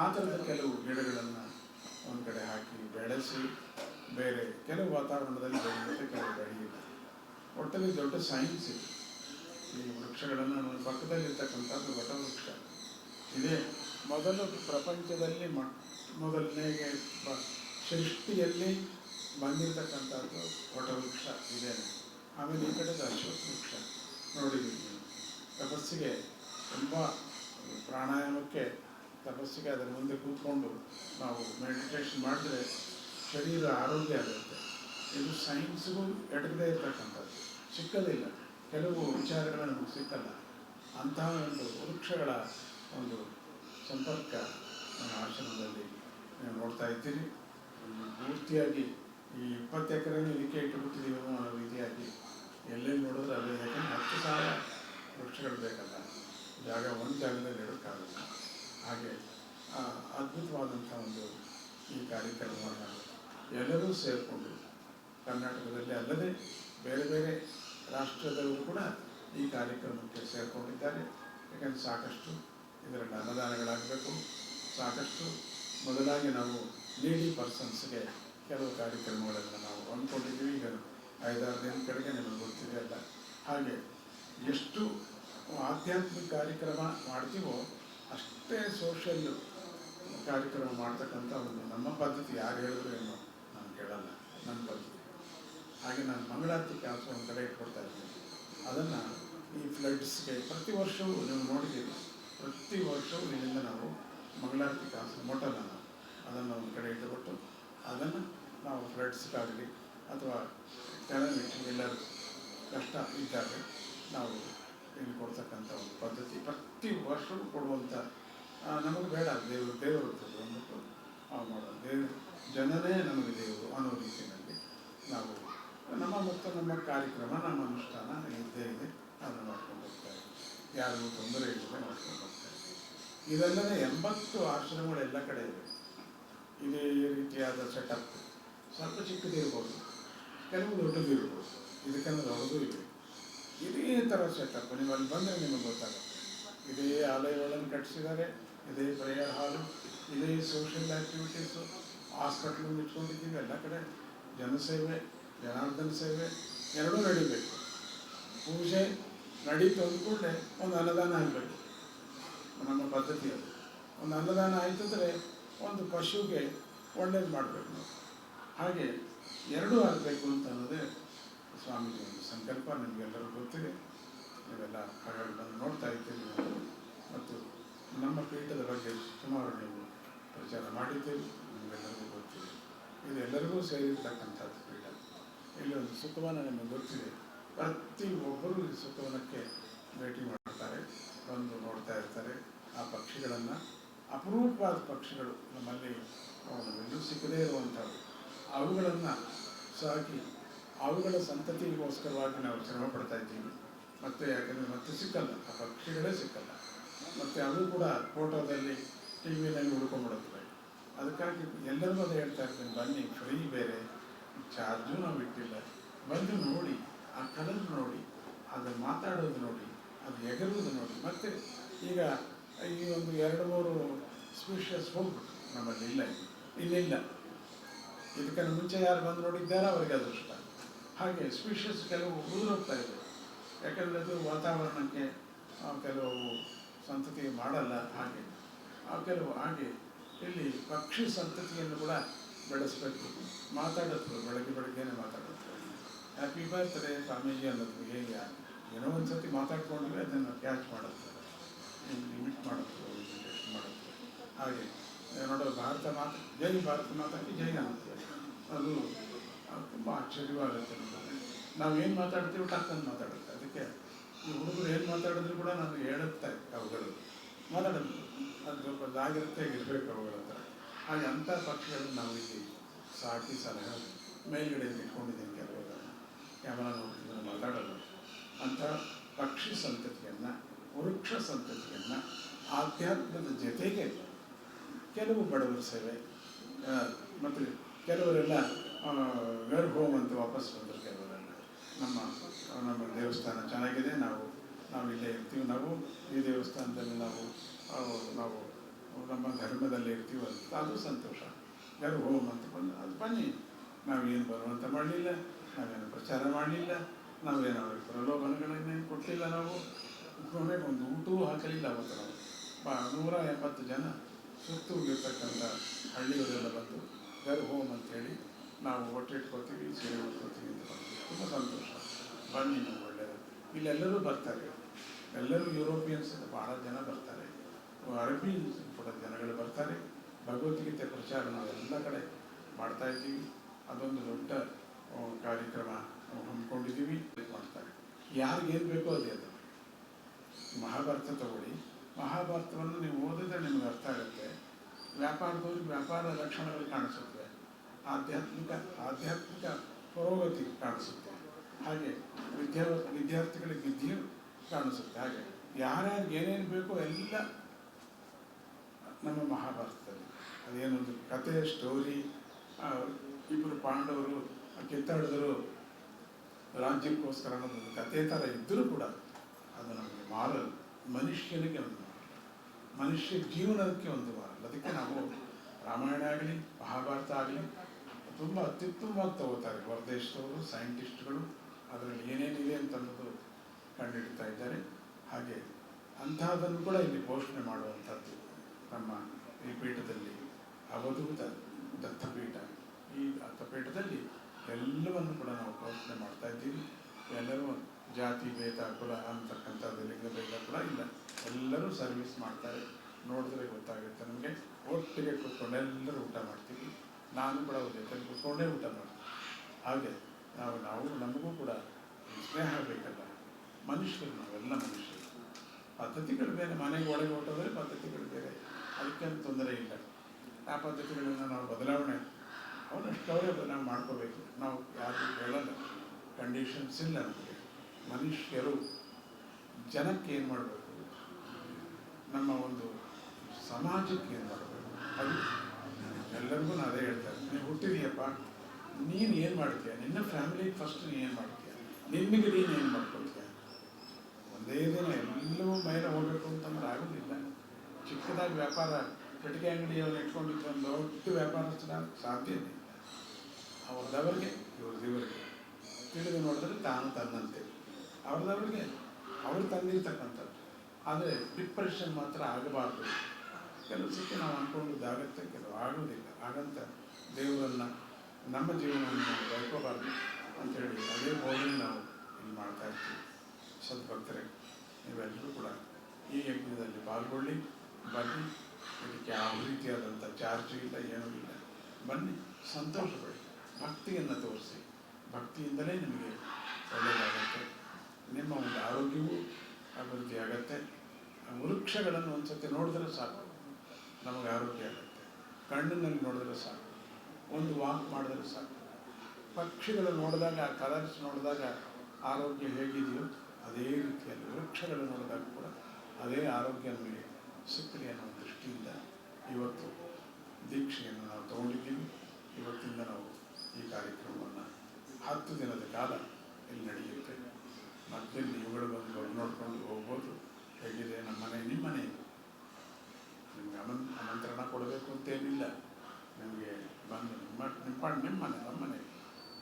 ಆ ಥರದ ಕೆಲವು ಗಿಡಗಳನ್ನು ಒಂದು ಕಡೆ ಹಾಕಿ ಬೆಳೆಸಿ, ಬೇರೆ ಕೆಲವು ವಾತಾವರಣದಲ್ಲಿ ಬೆಳೆಯುತ್ತೆ, ಕೆಲವು ಬೆಳೆಯಿಲ್ಲ. ಒಟ್ಟಲ್ಲಿ ದೊಡ್ಡ ಸೈನ್ಸ್ ಇದೆ. ಈ ವೃಕ್ಷಗಳನ್ನು ಪಕ್ಕದಲ್ಲಿರ್ತಕ್ಕಂಥದ್ದು ವಟವೃಕ್ಷ. ಇದೇ. ಮೊದಲು ಪ್ರಪಂಚದಲ್ಲಿ ಮೊದಲನೇ ಸೃಷ್ಟಿಯಲ್ಲಿ ಬಂದಿರತಕ್ಕಂಥದ್ದು ವಟವೃಕ್ಷ ಇದೆ. ಆಮೇಲೆ ಈ ಅಶ್ವತ್ಥ ವೃಕ್ಷ ನೋಡಿದ್ದೀನಿ ತಪಸ್ಸಿಗೆ ತುಂಬ ಪ್ರಾಣಾಯಾಮಕ್ಕೆ ತಪಸ್ಸಿಗೆ ಅದರ ಮುಂದೆ ಕೂತ್ಕೊಂಡು ನಾವು ಮೆಡಿಟೇಷನ್ ಮಾಡಿದ್ರೆ ಶರೀರ ಆರೋಗ್ಯ ಆಗುತ್ತೆ. ಇದು ಸೈನ್ಸ್ಗೂ ಎಟಕದೇ ಇರತಕ್ಕಂಥದ್ದು. ಸಿಕ್ಕದಿಲ್ಲ ಕೆಲವು ವಿಚಾರಗಳು ನಮಗೆ ಸಿಕ್ಕಲ್ಲ. ಅಂತಹ ಒಂದು ವೃಕ್ಷಗಳ ಒಂದು ಸಂಪರ್ಕ ನಮ್ಮ ಆಶ್ರಮದಲ್ಲಿ ನೋಡ್ತಾ ಇದ್ದೀರಿ. ಈ ಪೂರ್ತಿಯಾಗಿ ಈ ಇಪ್ಪತ್ತು ಎಕರೆನೂ ಇದಕ್ಕೆ ಇಟ್ಟುಬಿಟ್ಟಿದ್ದೀವಿ ಅನ್ನೋ ರೀತಿಯಾಗಿ ಎಲ್ಲೆಲ್ಲಿ ನೋಡಿದ್ರೆ ಅದೇ ಯಾಕಂದರೆ ಹತ್ತು ಸಾವಿರ ವೃಕ್ಷಗಳು ಬೇಕಲ್ಲ. ಜಾಗ ಒಂದು ಜಾಗದಲ್ಲಿ ಇಡೋಕ್ಕಾಗಲ್ಲ ಹಾಗೆ ಅದ್ಭುತವಾದಂಥ ಒಂದು ಈ ಕಾರ್ಯಕ್ರಮವನ್ನು ಎಲ್ಲರೂ ಸೇರಿಕೊಂಡು ಕರ್ನಾಟಕದಲ್ಲಿ ಅಲ್ಲದೆ ಬೇರೆ ಬೇರೆ ರಾಷ್ಟ್ರದಲ್ಲೂ ಕೂಡ ಈ ಕಾರ್ಯಕ್ರಮಕ್ಕೆ ಸೇರಿಕೊಂಡಿದ್ದಾರೆ. ಯಾಕಂದರೆ ಸಾಕಷ್ಟು ಇದರಲ್ಲಿ ಅನುದಾನಗಳಾಗಬೇಕು ಸಾಕಷ್ಟು ಮೊದಲಾಗಿ ನಾವು ನೀಡಿ ಪರ್ಸನ್ಸ್ಗೆ ಕೆಲವು ಕಾರ್ಯಕ್ರಮಗಳನ್ನು ನಾವು ಅಂದ್ಕೊಂಡಿದ್ದೀವಿ. ಈಗ ಐದಾರು ದಿನ ಕಡೆಗೆ ನಿಮಗೆ ಗೊತ್ತಿದೆ ಅಲ್ಲ. ಹಾಗೆ ಎಷ್ಟು ಆಧ್ಯಾತ್ಮಿಕ ಕಾರ್ಯಕ್ರಮ ಮಾಡ್ತೀವೋ ಅಷ್ಟೇ ಸೋಷಿಯಲ್ ಕಾರ್ಯಕ್ರಮ ಮಾಡ್ತಕ್ಕಂಥ ಒಂದು ನಮ್ಮ ಪದ್ಧತಿ. ಯಾರು ಹೇಳಿದ್ರು ಏನೋ ನಾನು ಕೇಳಲ್ಲ. ನನ್ನ ಪದ್ಧತಿ. ಹಾಗೆ ನಾನು ಮಂಗಳಾರತಿ ಕೆಲಸ ಒಂದು ಕಡೆ ಇಟ್ಕೊಡ್ತಾ ಇದ್ದೀನಿ. ಅದನ್ನು ಈ ಫ್ಲಡ್ಸ್ಗೆ ಪ್ರತಿ ವರ್ಷವೂ ನೀವು ನೋಡಿದ್ದೀರಿ? ಪ್ರತಿ ವರ್ಷವೂ ಇಲ್ಲಿಂದ ನಾವು ಮಂಗಳಾರತಿ ಕಾಸು ಮೊಟ್ಟನ ಅದನ್ನು ಒಂದು ಕಡೆ ಇಟ್ಟುಕೊಟ್ಟು ಅದನ್ನು ನಾವು ಫ್ರೆಂಡ್ಸ್ಗಾಗಲಿ ಅಥವಾ ಎಲ್ಲರೂ ಕಷ್ಟ ಇದ್ದಾಗ ನಾವು ಇಲ್ಲಿ ಕೊಡ್ತಕ್ಕಂಥ ಒಂದು ಪದ್ಧತಿ. ಪ್ರತಿ ವರ್ಷವೂ ಕೊಡುವಂಥ ನಮಗೆ ಬೇಡ, ದೇವರು ದೇವರು ಅಂದ್ಬಿಟ್ಟು ಆ ಮಾಡೋದು. ದೇವರು, ಜನನೇ ನಮಗೆ ದೇವರು ಅನ್ನೋ ರೀತಿಯಲ್ಲಿ ನಾವು ನಮ್ಮ ಮತ್ತು ನಮ್ಮ ಕಾರ್ಯಕ್ರಮ, ನಮ್ಮ ಅನುಷ್ಠಾನ ಇದ್ದೇ ಇದೆ. ಅದನ್ನು ಮಾಡ್ಕೊಂಡು ಯಾರಿಗೂ ತೊಂದರೆ ಇಲ್ಲದೆ ಮಾಡ್ಕೊಂಡು ಇದ್ದೀವಿ. ಇದಲ್ಲದೆ ಎಂಬತ್ತು ಆಶ್ರಮಗಳು ಎಲ್ಲ ಕಡೆ ಇವೆ ಇದೇ ರೀತಿಯಾದ ಸೆಟಪ್ ಸ್ವಲ್ಪ ಚಿಕ್ಕದಿರ್ಬೋದು ಕೆಲವು ದೊಡ್ಡದು ಇರ್ಬೋದು. ಇದಕ್ಕೆಲ್ಲ ದೊಡ್ಡದು ಇದೆ. ಇದೇ ಥರ ಸೆಟಪ್ ನೀವು ಅಲ್ಲಿ ಬಂದರೆ ನಿಮಗೆ ಗೊತ್ತಾಗುತ್ತೆ. ಇದೇ ಆಲಯಗಳನ್ನು ಕಟ್ಟಿಸಿದ್ದಾರೆ. ಇದೇ ಪ್ರೇಯರ್ ಹಾಲು ಇದೇ ಸೋಷಿಯಲ್ ಆ್ಯಕ್ಟಿವಿಟೀಸು ಹಾಸ್ಪಿಟ್ಲು ಇಟ್ಕೊಂಡಿದ್ದೀವಿ ಎಲ್ಲ ಕಡೆ ಜನಸೇವೆ, ಜನಾರ್ದನ ಸೇವೆ, ಎರಡೂ ನಡಿಬೇಕು. ಪೂಜೆ ನಡೀತು ಅಂದ್ಕೊಂಡೆ ಒಂದು ಅನ್ನದಾನ ಆಗಬೇಕು. ನಮ್ಮ ಪದ್ಧತಿ ಅದು ಒಂದು ಅನ್ನದಾನ ಆಯ್ತಂದರೆ ಒಂದು ಪಶುಗೆ ಒಳ್ಳೇದು ಮಾಡಬೇಕು ನಾವು. ಹಾಗೆ ಎರಡೂ ಆಗಬೇಕು ಅಂತ ಅನ್ನೋದೇ ಸ್ವಾಮೀಜಿ ಒಂದು ಸಂಕಲ್ಪ ನಿಮಗೆಲ್ಲರೂ ಗೊತ್ತಿದೆ. ನೀವೆಲ್ಲ ಬಂದು ನೋಡ್ತಾ ಇದ್ದೀರಿ. ಮತ್ತು ನಮ್ಮ ಪೀಠದ ಬಗ್ಗೆ ಸುಮಾರು ನೀವು ಪ್ರಚಾರ ಮಾಡಿದ್ದೀರಿ. ನಿಮಗೆಲ್ಲರಿಗೂ ಗೊತ್ತಿದೆ. ಇದು ಎಲ್ಲರಿಗೂ ಸೇರಿರ್ತಕ್ಕಂಥದ್ದು ಪೀಠ. ಇಲ್ಲಿ ಒಂದು ಸುಖವನ್ನು ನಿಮಗೆ ಗೊತ್ತಿದೆ. ಪ್ರತಿ ಒಬ್ಬರು ಈ ಸುತ್ತವನಕ್ಕೆ ಭೇಟಿ ಮಾಡ್ತಾರೆ, ಬಂದು ನೋಡ್ತಾ ಇರ್ತಾರೆ. ಆ ಪಕ್ಷಿಗಳನ್ನು, ಅಪರೂಪವಾದ ಪಕ್ಷಿಗಳು ನಮ್ಮಲ್ಲಿ ಎಲ್ಲೂ ಸಿಕ್ಕದೇ ಇರುವಂಥವು ಅವುಗಳನ್ನು ಸಾಕಿ, ಅವುಗಳ ಸಂತತಿಗೋಸ್ಕರವಾಗಿ ನಾವು ಶ್ರಮ ಪಡ್ತಾ ಇದ್ದೀವಿ. ಮತ್ತು ಯಾಕಂದರೆ ಮತ್ತೆ ಸಿಕ್ಕಲ್ಲ, ಆ ಪಕ್ಷಿಗಳೇ ಸಿಕ್ಕಲ್ಲ. ಮತ್ತು ಅದು ಕೂಡ ಫೋಟೋದಲ್ಲಿ, ಟಿ ವಿಯಲ್ಲಿ ಉಳ್ಕೊಂಡ್ಬಿಡುತ್ತವೆ ಅದಕ್ಕಾಗಿ ಎಲ್ಲರೂ ಅದು ಹೇಳ್ತಾ ಇರ್ತೀನಿ, ಬನ್ನಿ, ಫ್ರೀ ಬೇರೆ. ಚಾರ್ಜು ನಾವು ಇಟ್ಟಿಲ್ಲ ಬಂದು ನೋಡಿ. ಆ ಕಲರ್ ನೋಡಿ ಅದು ಮಾತಾಡೋದು ನೋಡಿ, ಅದು ಎಗರುವುದು ನೋಡಿ. ಮತ್ತು ಈಗ ಈ ಒಂದು ಎರಡು ಮೂರು ಸ್ಪೀಷಸ್ ಹೋಗ್ಬಿಟ್ಟು ನಮ್ಮಲ್ಲಿ ಇಲ್ಲ. ಇಲ್ಲಿಲ್ಲ. ಇದಕ್ಕಿಂತ ಮುಂಚೆ ಯಾರು ಬಂದು ನೋಡಿದ್ದಾರೋ ಅವರಿಗೆ ಅದೃಷ್ಟ ಹಾಗೆ ಸ್ಪೀಷಸ್ ಕೆಲವು ಉದುರೋಗ್ತಾ ಇದೆ. ಯಾಕಂದರೆ ಅದು ವಾತಾವರಣಕ್ಕೆ ಕೆಲವು ಸಂತತಿ ಮಾಡಲ್ಲ ಹಾಗೆ. ಆ ಕೆಲವು ಹಾಗೆ ಇಲ್ಲಿ ಪಕ್ಷಿ ಸಂತತಿಯನ್ನು ಕೂಡ ಬೆಳೆಸಬೇಕು. ಮಾತಾಡುತ್ತೆ ಬೆಳಗ್ಗೆ ಬೆಳಗ್ಗೆನೆ ಮಾತಾಡುತ್ತೆ ಹ್ಯಾಪಿ ಬರ್ತ್ಡೇ ಸ್ವಾಮೀಜಿ ಅನ್ನೋದು ಹೇಗೆ ಏನೋ ಒಂದು ಸತಿ ಮಾತಾಡ್ಕೊಂಡ್ರೆ ಅದನ್ನು ಕ್ಯಾಚ್ ಮಾಡುತ್ತೆ. ಲಿಮಿಟ್ ಮಾಡುತ್ತೆ ಮಾಡುತ್ತೆ. ಹಾಗೆ ನೋಡೋದು ಭಾರತ ಮಾತು, ಜೈ ಭಾರತ ಮಾತಾಡಿ ಜೈ ಅನ್ನುತ್ತೆ ಅದು ತುಂಬ ಆಶ್ಚರ್ಯವಾಗುತ್ತೆ ನಾವು ಏನು ಮಾತಾಡ್ತೀವಿ ಟಕ್ಕಂದು ಮಾತಾಡುತ್ತೆ. ಅದಕ್ಕೆ ಈ ಹುಡುಗರು ಏನು ಮಾತಾಡಿದ್ರು ಕೂಡ ನಾನು ಹೇಳುತ್ತೆ ಅವುಗಳು. ಮಾತಾಡೋದು, ಅದು ಸ್ವಲ್ಪ ಜಾಗ್ರತೆಯಾಗಿ ಇರಬೇಕು ಅವುಗಳ ಹತ್ರ. ಹಾಗೆ ಅಂಥ ಪಕ್ಷಗಳನ್ನು ನಾವು ಇಲ್ಲಿ ಸಾಕಿ ಸಲಹೆ ಮೇಲ್ಗಡೆ ಇಟ್ಕೊಂಡಿದ್ದೀನಿ ಮಾತಾಡಲು ಮಾತಾಡೋದು. ಅಂಥ ಪಕ್ಷಿ ಸಂತತಿಯನ್ನು, ವೃಕ್ಷ ಸಂತತಿಯನ್ನು, ಆಧ್ಯಾತ್ಮದ ಜೊತೆಗೆ ಕೆಲವು ಬಡವರ ಸೇವೆ ಮತ್ತು ಕೆಲವರೆಲ್ಲ ವೇರ್ ಹೋಮ್ ಅಂತ ವಾಪಸ್ ಬಂದರು ಕೆಲವರೆಲ್ಲ ನಮ್ಮ ನಮ್ಮ ದೇವಸ್ಥಾನ ಚೆನ್ನಾಗಿದೆ, ನಾವು ನಾವು ಇಲ್ಲೇ ಇರ್ತೀವಿ. ನಾವು ಈ ದೇವಸ್ಥಾನದಲ್ಲಿ ನಾವು ನಾವು ನಮ್ಮ ಧರ್ಮದಲ್ಲಿ ಇರ್ತೀವಿ ಅಂತ, ಅದು ಸಂತೋಷ. ವೇರ್ ಹೋಮ್ ಅಂತ ಬಂದು ಅದು ಬನ್ನಿ ನಾವೇನು ಬರುವಂತ ಮಾಡಲಿಲ್ಲ. ನಾವೇನು ಪ್ರಚಾರ ಮಾಡಲಿಲ್ಲ, ನಾವೇನು ಅವರಿಗೆ ಪ್ರಲೋಭನೆಗಳನ್ನೇನು ಕೊಟ್ಟಿಲ್ಲ ನಾವು. ಕೊನೆಗೆ ಒಂದು ಊಟವೂ ಹಾಕಲಿಲ್ಲ ಅವತ್ತು ನಾವು. ಬಾ, ನೂರ ಎಪ್ಪತ್ತು ಜನ ಸುತ್ತು ಇರ್ತಕ್ಕಂಥ ಹಳ್ಳಿಯವರೆಲ್ಲ ಬಂದು ಗರ್ ಹೋಮ್ ಅಂತೇಳಿ ನಾವು ಹೊಟ್ಟೆ ಇಟ್ಕೋತೀವಿ ಸೇವೆ ಮಾಡ್ಕೋತೀವಿ ಅಂತ ತುಂಬ ಸಂತೋಷ. ಬನ್ನಿ ನಾವು ಒಳ್ಳೆಯದು. ಇಲ್ಲೆಲ್ಲರೂ ಬರ್ತಾರೆ. ಎಲ್ಲರೂ ಯುರೋಪಿಯನ್ಸ್ ಭಾಳ ಜನ ಬರ್ತಾರೆ. ಅರಬಿ ಕೂಡ ಜನಗಳು ಬರ್ತಾರೆ. ಭಗವದ್ಗೀತೆ ಪ್ರಚಾರ ನಾವು ಎಲ್ಲ ಕಡೆ ಮಾಡ್ತಾ ಇದ್ದೀವಿ. ಅದೊಂದು ದೊಡ್ಡ ಕಾರ್ಯಕ್ರಮ ಹಮ್ಮಿಕೊಂಡಿದ್ದೀವಿ. ಮಾಡ್ತಾರೆ ಯಾರಿಗೇನು ಬೇಕೋ ಅದೇ ಅದು. ಮಹಾಭಾರತ ತಗೊಳ್ಳಿ. ಮಹಾಭಾರತವನ್ನು ನೀವು ಓದಿದ್ರೆ ನಿಮ್ಗೆ ಅರ್ಥ ಆಗುತ್ತೆ. ವ್ಯಾಪಾರದವ್ರಿಗೆ ವ್ಯಾಪಾರ ಲಕ್ಷಣಗಳು ಕಾಣಿಸುತ್ತೆ. ಆಧ್ಯಾತ್ಮಿಕ ಆಧ್ಯಾತ್ಮಿಕ ಪುರೋಗತಿ ಕಾಣಿಸುತ್ತೆ. ಹಾಗೆ ವಿದ್ಯಾ ವಿದ್ಯಾರ್ಥಿಗಳಿಗೆ ವಿದ್ಯೆ ಕಾಣಿಸುತ್ತೆ. ಹಾಗೆ ಯಾರ್ಯಾರಿಗೆ ಏನೇನು ಬೇಕೋ ಎಲ್ಲ ನಮ್ಮ ಮಹಾಭಾರತದಲ್ಲಿ. ಅದೇನೊಂದು ಕತೆ ಸ್ಟೋರಿ ಇಬ್ಬರು ಪಾಂಡವರು ಕಿತ್ತಾಡಿದ್ರು ರಾಜ್ಯಕ್ಕೋಸ್ಕರ ಒಂದು ಕತೆ ಥರ ಇದ್ದರೂ ಕೂಡ ಅದು ನಮಗೆ ಮಾರಲ್ ಮನುಷ್ಯನಿಗೆ ಒಂದು ಮನುಷ್ಯ ಜೀವನಕ್ಕೆ ಒಂದು ಮಾರಲ್ ಅದಕ್ಕೆ ನಾವು ರಾಮಾಯಣ ಆಗಲಿ, ಮಹಾಭಾರತ ಆಗಲಿ, ತುಂಬ ಅತ್ಯುತ್ತಮವಾಗಿ ತಗೋತಾರೆ ಹೊರದೇಶದವರು ಸೈಂಟಿಸ್ಟ್ಗಳು. ಅದರಲ್ಲಿ ಏನೇನಿದೆ ಅಂತ ಅನ್ನೋದು ಕಂಡುಹಿಡ್ತಾ ಇದ್ದಾರೆ. ಹಾಗೆ ಅಂತಹದನ್ನು ಕೂಡ ಇಲ್ಲಿ ಪೋಷಣೆ ಮಾಡುವಂಥದ್ದು ನಮ್ಮ ಈ ಪೀಠದಲ್ಲಿ. ಅವಧೂತ ದತ್ತಪೀಠ. ಈ ದತ್ತಪೀಠದಲ್ಲಿ ಎಲ್ಲವನ್ನು ಕೂಡ ನಾವು ಪೋಷಣೆ ಮಾಡ್ತಾ ಇದ್ದೀವಿ. ಎಲ್ಲರೂ ಜಾತಿ, ಭೇದ, ಕುಲ ಅಂತಕ್ಕಂಥದ್ದು, ಲಿಂಗ ಭೇದ ಕೂಡ ಇಲ್ಲ. ಎಲ್ಲರೂ ಸರ್ವಿಸ್ ಮಾಡ್ತಾರೆ. ನೋಡಿದ್ರೆ ಗೊತ್ತಾಗುತ್ತೆ ನಮಗೆ. ಒಟ್ಟಿಗೆ ಕೂತ್ಕೊಂಡು ಎಲ್ಲರೂ ಊಟ ಮಾಡ್ತೀವಿ. ನಾನು ಕೂಡ ಅವ್ರ ಜೊತೆ ಕೂತ್ಕೊಂಡೇ ಊಟ ಮಾಡ್ತೀನಿ. ಹಾಗೆ ನಾವು ನಾವು ನಮಗೂ ಕೂಡ ಸ್ನೇಹ ಬೇಕಲ್ಲ. ಮನುಷ್ಯರು ನಾವೆಲ್ಲ ಮನುಷ್ಯರು. ಪದ್ಧತಿಗಳು ಬೇರೆ, ಮನೆಗೆ ಒಳಗೆ ಹೊಟ್ಟೋದ್ರೆ ಪದ್ಧತಿಗಳು ಬೇರೆ. ಅದಕ್ಕೇನು ತೊಂದರೆ ಇಲ್ಲ. ಆ ಪದ್ಧತಿಗಳನ್ನು ನಾವು ಬದಲಾವಣೆ ಅವನಷ್ಟು ಅವರೇ ನಾವು ಮಾಡ್ಕೋಬೇಕು. ನಾವು ಯಾರು ಹೇಳಲ್ಲ. ಕಂಡೀಷನ್ಸ್ ಇಲ್ಲ ನಮಗೆ. ಮನುಷ್ಯರು ಜನಕ್ಕೆ ಏನು ಮಾಡಬೇಕು? ನಮ್ಮ ಒಂದು ಸಮಾಜಕ್ಕೆ ಏನು ಮಾಡಬೇಕು? ಅದು ಎಲ್ಲರಿಗೂ ನಾನು ಅದೇ ಹೇಳ್ತಾರೆ ನೀವು ಹುಟ್ಟಿದೀಯಪ್ಪ. ನೀನು ಏನು ಮಾಡ್ತೀಯ? ನಿನ್ನ ಫ್ಯಾಮಿಲಿ ಫಸ್ಟ್ ನೀನು ಏನು ಮಾಡ್ತೀಯ? ನಿಮಗೆ ನೀನು ಏನು ಮಾಡ್ಕೊಳ್ತೀಯ? ಒಂದೇ ದಿನ ಎಲ್ಲವೂ ಮೇಲೆ ಹೋಗಬೇಕು ಅಂತಂದ್ರೆ ಆಗೋದಿಲ್ಲ. ಚಿಕ್ಕದಾಗಿ ವ್ಯಾಪಾರ, ಕಟ್ಟಿಗೆ ಅಂಗಡಿಯನ್ನು ಇಟ್ಕೊಂಡಿದ್ದು ಒಂದು ದೊಡ್ಡ ವ್ಯಾಪಾರಸ್ಥನ ಸಾಧ್ಯ ಇಲ್ಲ. ಅವ್ರದವರಿಗೆ ಇವ್ರದಿವರಿಗೆ ತಿಳಿದು ನೋಡಿದ್ರೆ ತಾನು ತನ್ನಂತೆ. ಅವ್ರದವ್ರಿಗೆ ಅವ್ರು ತಂದಿರ್ತಕ್ಕಂಥದ್ದು. ಆದರೆ ಡಿಪ್ರೆಷನ್ ಮಾತ್ರ ಆಗಬಾರ್ದು. ಕೆಲಸಕ್ಕೆ ನಾವು ಅನ್ಕೊಂಡಿದ್ದಾಗತ್ತೆ ಕೆಲವು ಆಗೋದಿಲ್ಲ. ಹಾಗಂತ ದೇವರನ್ನು, ನಮ್ಮ ಜೀವನವನ್ನು ನಾವು ಅಂತ ಅಂತೇಳಿ ಅದೇ ಬೋಧನೆ ನಾವು ಇಲ್ಲಿ ಮಾಡ್ತಾ ಇರ್ತೀವಿ. ಸದ್ಭಕ್ತರೆ ನೀವೆಲ್ಲರೂ ಕೂಡ ಈ ಯಜ್ಞದಲ್ಲಿ ಪಾಲ್ಗೊಳ್ಳಿ, ಬನ್ನಿ. ಇದಕ್ಕೆ ಯಾವ ರೀತಿಯಾದಂಥ ಚಾರ್ಜ್ ಇಲ್ಲ, ಏನೂ ಇಲ್ಲ. ಬನ್ನಿ ಸಂತೋಷ ಪಡಿ ಭಕ್ತಿಯನ್ನು ತೋರಿಸಿ. ಭಕ್ತಿಯಿಂದಲೇ ನಿಮಗೆ ಒಳ್ಳೆಯದಾಗುತ್ತೆ. ನಿಮ್ಮ ಒಂದು ಆರೋಗ್ಯವೂ ಅಭಿವೃದ್ಧಿ ಆಗತ್ತೆ. ವೃಕ್ಷಗಳನ್ನು ಒಂದು ಸತಿ ನೋಡಿದ್ರೆ ಸಾಕು. ನಮಗೆ ಆರೋಗ್ಯ ಆಗುತ್ತೆ. ಕಣ್ಣಿನಲ್ಲಿ ನೋಡಿದ್ರೆ ಸಾಕು. ಒಂದು ವಾಕ್ ಮಾಡಿದ್ರೆ ಸಾಕು. ಪಕ್ಷಿಗಳು ನೋಡಿದಾಗ, ಕಲರ್ಸ್ ನೋಡಿದಾಗ ಆರೋಗ್ಯ ಹೇಗಿದೆಯೋ ಅದೇ ರೀತಿಯಲ್ಲಿ ವೃಕ್ಷಗಳು ನೋಡಿದಾಗ ಕೂಡ ಅದೇ ಆರೋಗ್ಯ ನಮಗೆ ಸಿಕ್ಕಲಿ ಅನ್ನೋ ದೃಷ್ಟಿಯಿಂದ ಇವತ್ತು ದೀಕ್ಷೆಯನ್ನು ನಾವು ತಗೊಂಡಿದ್ದೀವಿ. ಇವತ್ತಿಂದ ನಾವು ಈ ಕಾರ್ಯಕ್ರಮವನ್ನು ಹತ್ತು ದಿನದ ಕಾಲ ಇಲ್ಲಿ ನಡೆಯುತ್ತೆ. ಮತ್ತೆ ನೀವುಗಳು ಬಂದು ನೋಡ್ಕೊಂಡು ಹೋಗ್ಬೋದು. ಹೇಗಿದೆ ನಮ್ಮ ಮನೆ, ನಿಮ್ಮ ಮನೆ. ನಿಮ್ಗೆ ಅಮನ್, ಆಮಂತ್ರಣ ಕೊಡಬೇಕು ಅಂತೇನಿಲ್ಲ ನಿಮಗೆ ಬಂದು ನಿಮ್ಮ ನಿಮ್ಮ ನಿಮ್ಮ ಮನೆ, ನಮ್ಮ ಮನೆ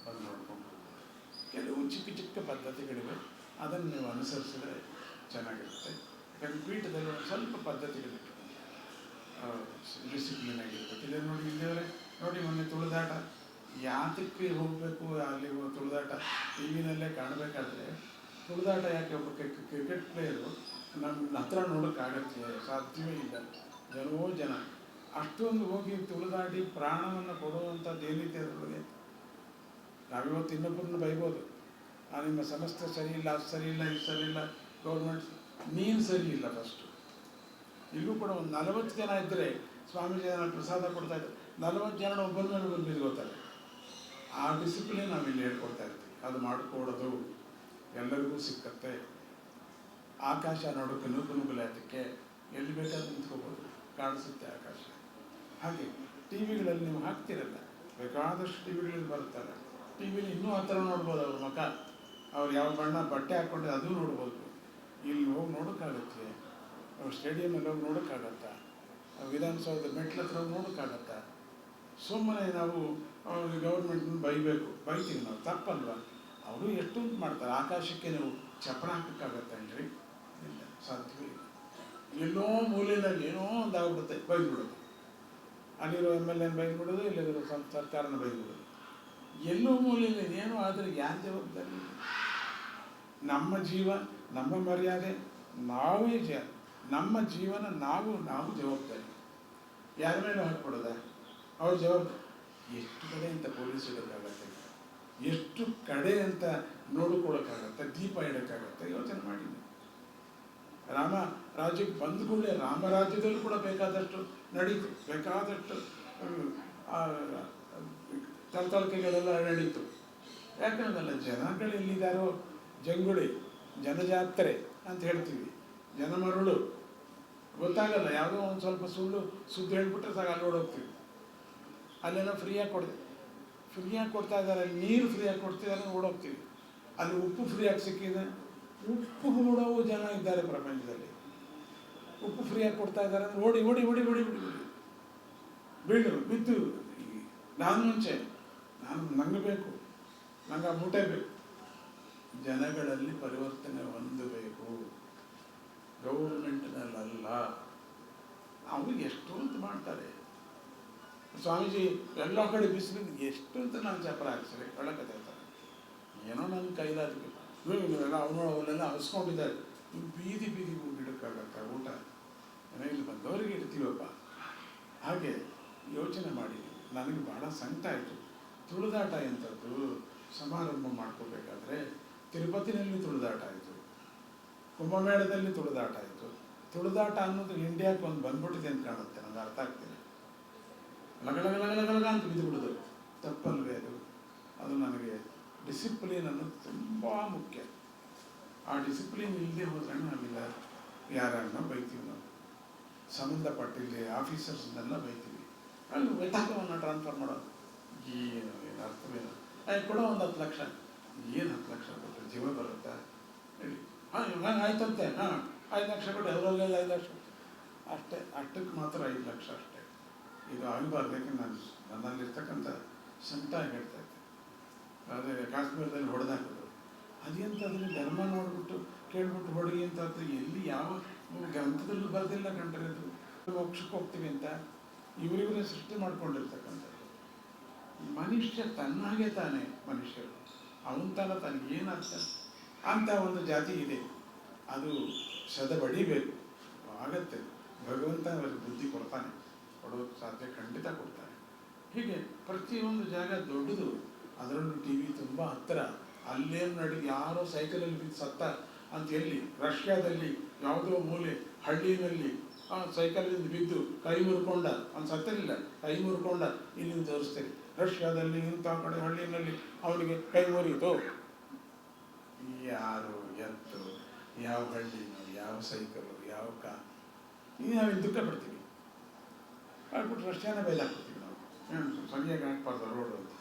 ಬಂದು ನೋಡ್ಕೊಂಡು ಕೆಲವು ಚಿಕ್ಕ ಚಿಕ್ಕ ಪದ್ಧತಿಗಳಿವೆ. ಅದನ್ನು ನೀವು ಅನುಸರಿಸಿದ್ರೆ ಚೆನ್ನಾಗಿರುತ್ತೆ. ಯಾಕಂದ್ರೆ ಪೀಠದಲ್ಲಿ ಒಂದು ಸ್ವಲ್ಪ ಪದ್ಧತಿಗಳಿವೆ. ಡಿಸಿಪ್ಲಿನ್ ಆಗಿರ್ಬೇಕು ಇಲ್ಲಿ ನೋಡಿ ಇಲ್ಲಿವರೆ ನೋಡಿ ಮೊನ್ನೆ ತುಳಿದಾಟ. ಯಾತಕ್ಕೆ ಹೋಗಬೇಕು ಅಲ್ಲಿ ತುಳಿದಾಟ? ಟಿ ವಿನಲ್ಲೇ ಕಾಣಬೇಕಾದ್ರೆ ತುಳಿದಾಟ ಯಾಕೆ ಒಬ್ಬ ಕ್ರಿಕೆಟ್ ಪ್ಲೇಯರು ನಮ್ಮ ಹತ್ರ ನೋಡೋಕ್ಕಾಗತ್ತೆ ಸಾಧ್ಯವೇ ಇಲ್ಲ. ಜನವೋ ಜನ. ಅಷ್ಟೊಂದು ಹೋಗಿ ತುಳಿದಾಡಿ ಪ್ರಾಣವನ್ನು ಕೊಡುವಂಥದ್ದು ಏನಿದೆ ಅದರೊಳಗೆ? ನಾವಿವತ್ತು ಇನ್ನೊಬ್ಬರನ್ನ ಬೈಬೋದು. ಆ ನಿಮ್ಮ ಸಂಸ್ಥೆ ಸರಿ ಇಲ್ಲ, ಅದು ಸರಿ ಇಲ್ಲ, ಇದು ಸರಿ ಇಲ್ಲ ಗೌರ್ಮೆಂಟ್ ನೀನು ಸರಿ ಇಲ್ಲ ಫಸ್ಟು ಇಲ್ಲೂ ಕೂಡ ಒಂದು ನಲವತ್ತು ಜನ ಇದ್ದರೆ ಸ್ವಾಮೀಜಿ ಪ್ರಸಾದ ಕೊಡ್ತಾ ಇದ್ದಾರೆ ನಲವತ್ತು ಜನ ಒಬ್ಬರ ಬಿದ್ಕೋತಾರೆ ಆ ಡಿಸಿಪ್ಲಿನ್ ನಾವಿಲ್ಲಿ ಹೇಳ್ಕೊಡ್ತಾ ಇರ್ತೀವಿ. ಅದು ಮಾಡಿಕೊಡೋದು ಎಲ್ಲರಿಗೂ ಸಿಕ್ಕತ್ತೆ. ಆಕಾಶ ನೋಡೋಕೆ ನೂಕು ಅದಕ್ಕೆ ಎಲ್ಲಿ ಬೇಕಾದ್ರೂ ನಿಂತ್ಕೋಬೋದು. ಕಾಣಿಸುತ್ತೆ ಆಕಾಶ. ಹಾಗೆ ಟಿ ವಿಗಳಲ್ಲಿ ನೀವು ಹಾಕ್ತಿರಲ್ಲ, ಬೇಕಾದಷ್ಟು ಟಿ ವಿಗಳಲ್ಲಿ ಬರ್ತಾರೆ ಟಿ ವಿಲಿ ಇನ್ನೂ ಹತ್ತಿರ ನೋಡ್ಬೋದು ಅವ್ರ ಮಗ? ಅವ್ರು ಯಾವ ಬಣ್ಣ ಬಟ್ಟೆ ಹಾಕ್ಕೊಂಡ್ರೆ ಅದು ನೋಡ್ಬೋದು. ಇಲ್ಲಿ ಹೋಗಿ ನೋಡೋಕ್ಕಾಗತ್ತೆ. ಸ್ಟೇಡಿಯಮಲ್ಲಿ ಹೋಗಿ ನೋಡೋಕ್ಕಾಗತ್ತಾ? ವಿಧಾನಸೌಧದ ಮೆಟ್ಲ ಹತ್ರ ಹೋಗಿ ನೋಡೋಕ್ಕಾಗತ್ತಾ? ಸುಮ್ಮನೆ ನಾವು ಗೌರ್ಮೆಂಟ್ನ ಬೈಬೇಕು. ಬೈತೀವಿ ನಾವು, ತಪ್ಪಲ್ವಾ? ಅವರು ಎಷ್ಟೊಂದು ಮಾಡ್ತಾರೆ. ಆಕಾಶಕ್ಕೆ ನೀವು ಚಪ್ರ ಹಾಕೋಕ್ಕಾಗತ್ತೇನ್ರಿ ಇಲ್ಲ, ಸಾಧ್ಯವೇ ಇಲ್ಲ. ಎಲ್ಲೋ ಮೂಲೆಯಲ್ಲಿ ಏನೋ ಒಂದು ಆಗ್ಬಿಡುತ್ತೆ ಬೈದ್ಬಿಡೋದು. ಅಲ್ಲಿರೋ ಎಂ ಎಲ್ ಎನ್ ಬೈದ್ಬಿಡೋದು, ಇಲ್ಲಿರೋ ಸರ್ಕಾರನ ಬೈದ್ಬಿಡೋದು. ಎಲ್ಲೋ ಮೂಲೆಯಲ್ಲಿ ಏನೋ ಆದರೆ ಯಾರು ಜವಾಬ್ದಾರಿ? ನಮ್ಮ ಜೀವ, ನಮ್ಮ ಮರ್ಯಾದೆ, ನಾವೇ ಜ, ನಮ್ಮ ಜೀವನ ನಾವು ನಾವು ಜವಾಬ್ದಾರಿ. ಯಾರ ಮೇಲೆ ಹಾಕ್ಬಿಡೋದ ಅವ್ರ ಜವಾಬ್ದಾರಿ ಎಷ್ಟು ಕಡೆ ಅಂತ ಪೊಲೀಸ್ ಇಡೋಕ್ಕಾಗತ್ತೆ? ಎಷ್ಟು ಕಡೆ ಅಂತ ನೋಡ್ಕೊಳಕ್ಕಾಗತ್ತೆ ದೀಪ ಇಡೋಕ್ಕಾಗತ್ತೆ? ಯೋಚನೆ ಮಾಡಿದ್ದೆ. ರಾಮ, ರಾಜ್ಯಕ್ಕೆ ಬಂದ ಕೂಡಲೇ ರಾಮರಾಜ್ಯದಲ್ಲೂ ಕೂಡ ಬೇಕಾದಷ್ಟು ನಡೀತು. ಬೇಕಾದಷ್ಟು ತಲತಲಕೆಗಳೆಲ್ಲ ನಡೀತು. ಯಾಕಂದಲ್ಲ ಜನಗಳು ಎಲ್ಲಿದ್ದಾರೋ ಜಂಗುಳಿ, ಜನಜಾತ್ರೆ ಅಂತ ಹೇಳ್ತೀವಿ. ಜನಮರುಳು. ಗೊತ್ತಾಗಲ್ಲ, ಯಾವುದೋ ಒಂದು ಸ್ವಲ್ಪ ಸುಳ್ಳು ಸುದ್ದಿ ಹೇಳ್ಬಿಟ್ರೆ ಸಾಕು, ಅಲ್ಲಿ ಓಡೋಗ್ತೀವಿ. ಅಲ್ಲೇನೋ ಫ್ರೀಯಾಗಿ ಕೊಡ್ತೀವಿ ಫ್ರೀಯಾಗಿ ಕೊಡ್ತಾ ಇದ್ದಾರೆ, ಅಲ್ಲಿ ನೀರು ಫ್ರೀಯಾಗಿ ಕೊಡ್ತಿದ್ದಾರೆ ಓಡೋಗ್ತೀವಿ. ಅಲ್ಲಿ ಉಪ್ಪು ಫ್ರೀಯಾಗಿ ಸಿಕ್ಕಿದೆ. ಉಪ್ಪು ಕೊಡೋವು ಜನ ಇದ್ದಾರೆ ಪ್ರಪಂಚದಲ್ಲಿ. ಉಪ್ಪು ಫ್ರೀಯಾಗಿ ಕೊಡ್ತಾ ಇದ್ದಾರೆ ಅಂದ್ರೆ ಓಡಿ ಓಡಿ ಓಡಿ ಓಡಿ ಓಡಿ ಬೀಳು ಬಿದ್ದು ನಾನು ಮುಂಚೆ, ನಾನು ನಂಗೆ ಬೇಕು. ನಂಗೆ ಆ ಮೂಟೆ ಬೇಕು. ಜನಗಳಲ್ಲಿ ಪರಿವರ್ತನೆ ಹೊಂದಬೇಕು. ಗೌರ್ಮೆಂಟ್ನಲ್ಲ ಅವರು ಎಷ್ಟು ಅಂತ ಮಾಡ್ತಾರೆ. ಸ್ವಾಮೀಜಿ, ಎಲ್ಲ ಕಡೆ ಬಿಸಿಲು ಎಷ್ಟು ಅಂತ ನಾನು ಚಪ್ಪರ ಹಾಕ್ಸ್ರಿ ಇರ್ತಾರೆ ಏನೋ ನನ್ನ ಕೈಲಾದಕ್ಕೆ. ಇವರೆಲ್ಲ ಅವನು ಅವನ್ನೆಲ್ಲ ಹಸ್ಕೊಂಡಿದ್ದಾರೆ ನೀವು ಬೀದಿ ಬೀದಿ ಗಿಡಕ್ಕಾಗತ್ತ ಊಟ? ಏನೋ ಇಲ್ಲಿ ಬಂದವರಿಗೆ ಇಡ್ತೀವಪ್ಪ. ಹಾಗೆ ಯೋಚನೆ ಮಾಡಿ. ನನಗೆ ಭಾಳ ಸಂಕಟ ಆಯಿತು. ತುಳಿದಾಟ ಎಂಥದ್ದು ಸಮಾರಂಭ ಮಾಡ್ಕೋಬೇಕಾದ್ರೆ ತಿರುಪತಿನಲ್ಲಿ ತುಳಿದಾಟ ಆಯಿತು. ಕುಂಭಮೇಳದಲ್ಲಿ ತುಳಿದಾಟ ಆಯಿತು. ತುಳಿದಾಟ ಅನ್ನೋದು ಇಂಡಿಯಾಕ್ಕೆ ಒಂದು ಬಂದ್ಬಿಟ್ಟಿದೆ ಅಂತ ಕಾಣುತ್ತೆ. ನನಗೆ ಅರ್ಥ ಆಗ್ತಿಲ್ಲ. ಲಗಲಗಲಗಲಗಲಗ ಅಂತ ಬಿದ್ದುಬಿಡೋದು ತಪ್ಪಲ್ವೇ ಅದು? ಅದು ನನಗೆ ಡಿಸಿಪ್ಲಿನ್ ಅನ್ನೋದು ತುಂಬ ಮುಖ್ಯ. ಆ ಡಿಸಿಪ್ಲಿನ್ ಇಲ್ಲದೆ ಹೋದ್ರೆ ನಾವಿಲ್ಲ ಯಾರನ್ನ ಬೈತೀವಿ ನಾವು? ಸಂಬಂಧಪಟ್ಟಿಲ್ಲಿ ಆಫೀಸರ್ಸ್ನೆಲ್ಲ ಬೈತೀವಿ. ಅಲ್ಲಿ ವೆತಾಕವನ್ನು ಟ್ರಾನ್ಸ್ಫರ್ ಮಾಡೋದು. ಏನು ಏನು ಅರ್ಥವೇನು ನಾನು ಕೊಡೋ ಒಂದು ಹತ್ತು ಲಕ್ಷ. ಏನು ಹತ್ತು ಲಕ್ಷ ಕೊಟ್ಟರೆ ಜೀವ ಬರುತ್ತಾ? ಹೇಳಿ. ಹಾಂ ಹಾಂ ಆಯ್ತಂತೆ. ಹಾಂ, ಐದು ಲಕ್ಷ ಕೊಟ್ಟು ಅವರಲ್ಲೆಲ್ಲ ಐದು ಲಕ್ಷ. ಅಷ್ಟೇ, ಅಷ್ಟಕ್ಕೆ ಮಾತ್ರ ಐದು ಲಕ್ಷ ಅಷ್ಟೇ. ಇದು ಆಗಬಾರ್ದು ಯಾಕಂದ್ರೆ ನಾನು ನನ್ನಲ್ಲಿರ್ತಕ್ಕಂಥ ಸಂಕಟ ಹೇಳ್ತಾ ಇದ್ದೆ ಅದೇ ಕಾಶ್ಮೀರದಲ್ಲಿ ಹೊಡೆದಾಕಿದ್ರು ಅದೆಂತಂದ್ರೆ ಧರ್ಮ ನೋಡಿಬಿಟ್ಟು ಕೇಳ್ಬಿಟ್ಟು ಹೊಡಿ ಅಂತ ಎಲ್ಲಿ ಯಾವ ಗ್ರಂಥದಲ್ಲೂ ಬರೆದಿಲ್ಲ ಕಂಡ್ರೆ ಅದು. ಮೋಕ್ಷಕ್ಕೆ ಹೋಗ್ತೀವಿ ಅಂತ ಇವರಿವರೇ ಸೃಷ್ಟಿ ಮಾಡ್ಕೊಂಡಿರ್ತಕ್ಕಂಥದ್ದು. ಮನುಷ್ಯ ತನ್ನಾಗೆ ತಾನೇ ಮನುಷ್ಯರು. ಅವನ ತನ ತನಗೆ ಏನು ಅಂತ ಒಂದು ಜಾತಿ ಇದೆ. ಅದು ಸದ ಬಡಿಬೇಕು ಆಗತ್ತೆ. ಭಗವಂತ ಅವರಿಗೆ ಬುದ್ಧಿ ಕೊಡ್ತಾನೆ. ಕೊಡೋಕ್ಕೆ ಸಾಧ್ಯ ಖಂಡಿತ ಕೊಡ್ತಾರೆ. ಹೀಗೆ ಪ್ರತಿಯೊಂದು ಜಾಗ ದೊಡ್ಡದು. ಅದರಲ್ಲೂ ಟಿ ವಿ ತುಂಬ ಹತ್ತಿರ. ಅಲ್ಲೇನು ನಡಿ ಯಾರೋ ಸೈಕಲಲ್ಲಿ ಬಿದ್ದು ಸತ್ತ ಅಂತ ಎಲ್ಲಿ? ರಷ್ಯಾದಲ್ಲಿ ಯಾವುದೋ ಮೂಲೆ ಹಳ್ಳಿನಲ್ಲಿ, ಆ ಸೈಕಲಿಂದ ಬಿದ್ದು ಕೈ ಮುರ್ಕೊಂಡ ಅಂತ ಸತ್ತಲಿಲ್ಲ. ಕೈ ಮುರ್ಕೊಂಡ ಇಲ್ಲಿಂದ ತೋರಿಸ್ತೇನೆ. ರಷ್ಯಾದಲ್ಲಿ ಇಂಥ ಕಡೆ ಹಳ್ಳಿನಲ್ಲಿ ಅವನಿಗೆ ಕೈ ಮುರಿಯಿತು. ಯಾರು ಎತ್ತು? ಯಾವ ಹಳ್ಳಿನೋ, ಯಾವ ಸೈಕಲು ಯಾವ ಕಾ ನಾವು ದುಃಖ ಪಡ್ತೀವಿ. ಆಗ್ಬಿಟ್ಟು ರಷ್ಯಾನ ಹಾಕ್ತೀವಿ ನಾವು? ಏನು ಸರಿಯಾಗಿ ಹಾಕ್ಬಾರ್ದು ರೋಡ್ ಅಂತ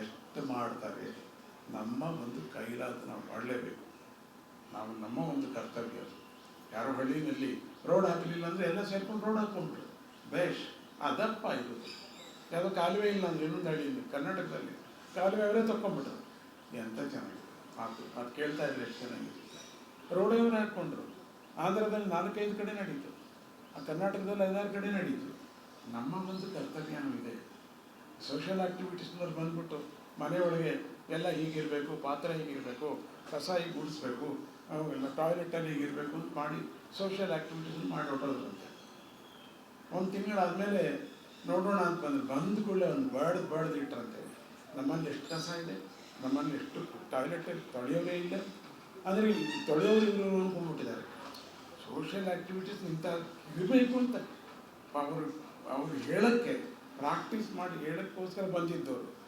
ಎಷ್ಟು ಮಾಡ್ತಾರೆ ನಮ್ಮ ಒಂದು ಕೈಲಾದ ನಾವು ಮಾಡಲೇಬೇಕು. ನಾವು ನಮ್ಮ ಒಂದು ಕರ್ತವ್ಯ ಅದು. ಯಾರೋ ಹಳ್ಳಿನಲ್ಲಿ ರೋಡ್ ಹಾಕಲಿಲ್ಲ ಅಂದರೆ ಎಲ್ಲ ಸೇರ್ಕೊಂಡು ರೋಡ್ ಹಾಕ್ಕೊಂಡ್ರು. ಬೇಷ್ ಅದಪ್ಪ ಇದು. ಯಾವ ಕಾಲುವೆ ಇಲ್ಲ ಅಂದರೆ ಇನ್ನೊಂದು ಹಳ್ಳಿಯಲ್ಲಿ ಕರ್ನಾಟಕದಲ್ಲಿ. ಕಾಲುವೆ ಅವರೇ ತಗೊಂಡ್ಬಿಟ್ರು ಎಂಥ ಚೆನ್ನಾಗಿದೆ. ಮಾತು ಅದು ಕೇಳ್ತಾ ಇದ್ರೆ ಎಷ್ಟು ಚೆನ್ನಾಗಿದೆ. ರೋಡ್ ಅವರು ಹಾಕ್ಕೊಂಡ್ರು. ಆಂಧ್ರದಲ್ಲಿ ನಾಲ್ಕೈದು ಕಡೆ ನಡೀತು. ಆ ಕರ್ನಾಟಕದಲ್ಲಿ ಐದಾರು ಕಡೆ ನಡೀತು. ನಮ್ಮ ಒಂದು ಕರ್ತವ್ಯನೂ ಇದೆ. ಸೋಷಿಯಲ್ ಆಕ್ಟಿವಿಟೀಸ್ನವ್ರು ಬಂದ್ಬಿಟ್ಟು ಮನೆಯೊಳಗೆ ಎಲ್ಲ ಹೀಗಿರಬೇಕು, ಪಾತ್ರ ಹೀಗಿರಬೇಕು, ಕಸ ಹೀಗೆ ಗುಡಿಸ್ಬೇಕು, ಅವೆಲ್ಲ ಟಾಯ್ಲೆಟಲ್ಲಿ ಹೀಗಿರಬೇಕು ಅಂತ ಮಾಡಿ ಸೋಷಿಯಲ್ ಆಕ್ಟಿವಿಟೀಸ್ ಮಾಡಿ ಹೊಟ್ಟೋದ್ರಂತೆ ಒಂದು ತಿಂಗಳಾದಮೇಲೆ ನೋಡೋಣ ಅಂತ ಬಂದ ಕೂಡಲೇ ಒಂದು ಬಡ್ದು ಬಡ್ದು ಇಟ್ರಂತೆ. ನಮ್ಮಲ್ಲಿ ಎಷ್ಟು ಕಸ ಇದೆ, ನಮ್ಮಲ್ಲಿ ಎಷ್ಟು ಟಾಯ್ಲೆಟಲ್ಲಿ ತೊಳೆಯೋದೇ ಇಲ್ಲ. ಆದರೆ ತೊಳೆಯೋರು ಇವರು ಹೋಗ್ಬಿಟ್ಟಿದ್ದಾರೆ ಸೋಷಿಯಲ್ ಆ್ಯಕ್ಟಿವಿಟೀಸ್ ಇಂಥ ಇರಬೇಕು ಅಂತ. ಅವರು ಅವರು ಹೇಳೋಕ್ಕೆ ಪ್ರಾಕ್ಟೀಸ್ ಮಾಡಿ ಹೇಳೋಕ್ಕೋಸ್ಕರ ಬಂದಿದ್ದವರು.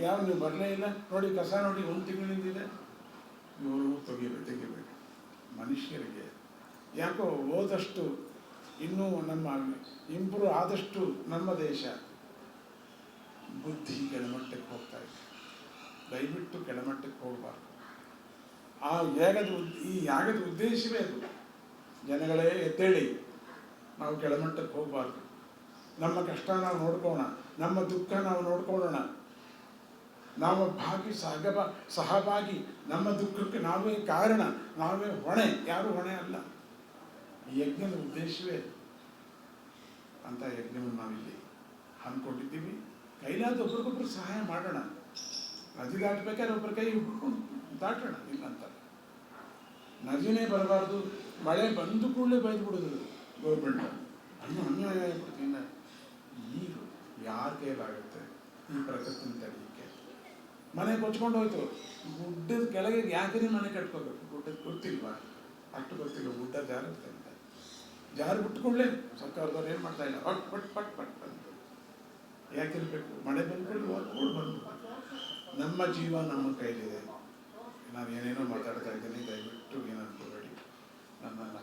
ಯಾವ ನೀವು ಬರಲೇ ಇಲ್ಲ? ನೋಡಿ, ಕಸ ನೋಡಿ, ಒಂದು ತಿಂಗಳಿಂದಿದೆ ಇವರು ತೆಗಿಬೇಕು ತೆಗಿಬೇಕು. ಮನುಷ್ಯರಿಗೆ ಯಾಕೋ ಹೋದಷ್ಟು ಇನ್ನೂ ನಮ್ಮ ಇಂಪ್ರೂವ್ ಆದಷ್ಟು ನಮ್ಮ ದೇಶ ಬುದ್ಧಿ ಕೆಳಮಟ್ಟಕ್ಕೆ ಹೋಗ್ತಾ ಇದೆ. ದಯವಿಟ್ಟು ಕೆಳಮಟ್ಟಕ್ಕೆ ಹೋಗಬಾರ್ದು. ಆ ಯಾಗದ ಈ ಯಾಗದ ಉದ್ದೇಶವೇ ಅದು. ಜನಗಳೇ ಎದ್ದೇಳಿ, ನಾವು ಕೆಳಮಟ್ಟಕ್ಕೆ ಹೋಗಬಾರ್ದು. ನಮ್ಮ ಕಷ್ಟ ನಾವು ನೋಡ್ಕೋಣ, ನಮ್ಮ ದುಃಖ ನಾವು ನೋಡ್ಕೊಳ್ಳೋಣ. ನಾವು ಭಾಗಿ ಸಹಬ, ಸಹಭಾಗಿ, ನಮ್ಮ ದುಃಖಕ್ಕೆ ನಾವೇ ಕಾರಣ, ನಾವೇ ಹೊಣೆ, ಯಾರು ಹೊಣೆ ಅಲ್ಲ. ಈ ಯಜ್ಞದ ಉದ್ದೇಶವೇ ಅಂತ ಯಜ್ಞವನ್ನು ನಾವಿಲ್ಲಿ ಅಂದ್ಕೊಂಡಿದ್ದೀವಿ ಕೈಲಾದ ಒಬ್ರಿಗೊಬ್ರು ಸಹಾಯ ಮಾಡೋಣ. ನದಿ ದಾಟಬೇಕಾದ್ರೆ ಒಬ್ಬರ ಕೈ ದಾಟೋಣ, ಇಲ್ಲ ಅಂತ. ನದಿನೇ ಬರಬಾರ್ದು. ಮಳೆ ಬಂದು ಕೂಡಲೇ ಬೈದು ಬಿಡೋದು ಗೌರ್ಮೆಂಟ್. ಅನ್ನು ಅನ್ಯಾಯ ಯಾರ ಕೈಲಾಗುತ್ತೆ ಈ ಪ್ರಕೃತಿನ ತಡೆಯಕ್ಕೆ ಮನೆ ಕೊಚ್ಕೊಂಡು ಹೋಯ್ತು. ಗುಡ್ಡದ ಕೆಳಗೆ ಯಾಕೆ ಮನೆ ಕಟ್ಕೋಬೇಕು? ಗುಡ್ಡದ ಗೊತ್ತಿಲ್ವಾ? ಅಷ್ಟು ಗೊತ್ತಿಲ್ಲ, ಗುಡ್ಡ ಜಾರುತ್ತೆ ಅಂತ. ಜಾರು ಬಿಟ್ಕೊಳ್ಳೆ. ಸರ್ಕಾರದವ್ರು ಏನು ಮಾಡ್ತಾ ಇಲ್ಲ? ಪಟ್ ಪಟ್ ಪಟ್ ಪಟ್ ಬಂತು. ಯಾಕಿರ್ಬೇಕು ಮಳೆ ಬಂದ್ಬಿಟ್ಟು ಓದ್ಕೊಂಡು ಬಂದು ನಮ್ಮ ಜೀವ ನಮ್ಮ ಕೈಲಿದೆ. ನಾನು ಏನೇನೋ ಮಾತಾಡ್ತಾ ಇದ್ದೀನಿ, ದಯವಿಟ್ಟು ಏನಂತ ಅನ್ಕೋಬೇಡಿ. ನನ್ನನ್ನು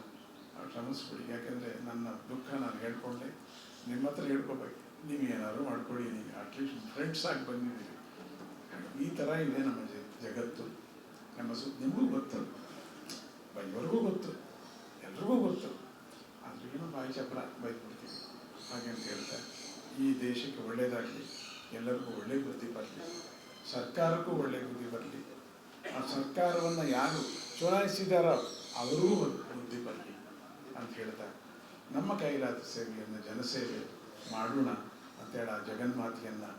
ಕ್ಷಮಿಸ್ಬಿಡಿ. ಯಾಕೆಂದರೆ ನನ್ನ ದುಃಖ ನಾನು ಹೇಳ್ಕೊಂಡೆ. ನಿಮ್ಮ ಹತ್ರ ಹೇಳ್ಕೋಬೇಕು. ನೀವು ಏನಾದ್ರು ಮಾಡ್ಕೊಳ್ಳಿ ನೀವು ಅಟ್ಲೀಸ್ಟ್ ಫ್ರೆಂಡ್ಸ್ ಆಗಿ ಬಂದಿದ್ದೀರಿ. ಈ ಥರ ಇದೆ ನಮ್ಮ ಜಗತ್ತು. ನಮ್ಮ ಸು, ನಿಮಗೂ ಗೊತ್ತು. ಬೈವರೆಗೂ ಗೊತ್ತು. ಎಲ್ರಿಗೂ ಗೊತ್ತು. ಆದ್ರೂ ಏನೋ ಬಾಯಿ ಚಪ್ಪಲ ಬೈದ್ಬಿಡ್ತೀವಿ. ಹಾಗೆ ಅಂತ ಹೇಳ್ತಾ, ಈ ದೇಶಕ್ಕೆ ಒಳ್ಳೇದಾಗಲಿ, ಎಲ್ಲರಿಗೂ ಒಳ್ಳೆ ಬುದ್ಧಿ ಬರಲಿ, ಸರ್ಕಾರಕ್ಕೂ ಒಳ್ಳೆ ಬುದ್ಧಿ ಬರಲಿ. ಆ ಸರ್ಕಾರವನ್ನು ಯಾರು ಚುನಾಯಿಸಿದಾರೋ ಅವರಿಗೂ ಬುದ್ಧಿ ಬರಲಿ ಅಂತ ಹೇಳ್ತಾ, ನಮ್ಮ ಕೈಲಾದ ಸೇವೆಯನ್ನು ಜನಸೇವೆ ಮಾಡೋಣ. ಅಂತೇಳಿ ಆ ಜಗನ್ಮಾತೆಯನ್ನು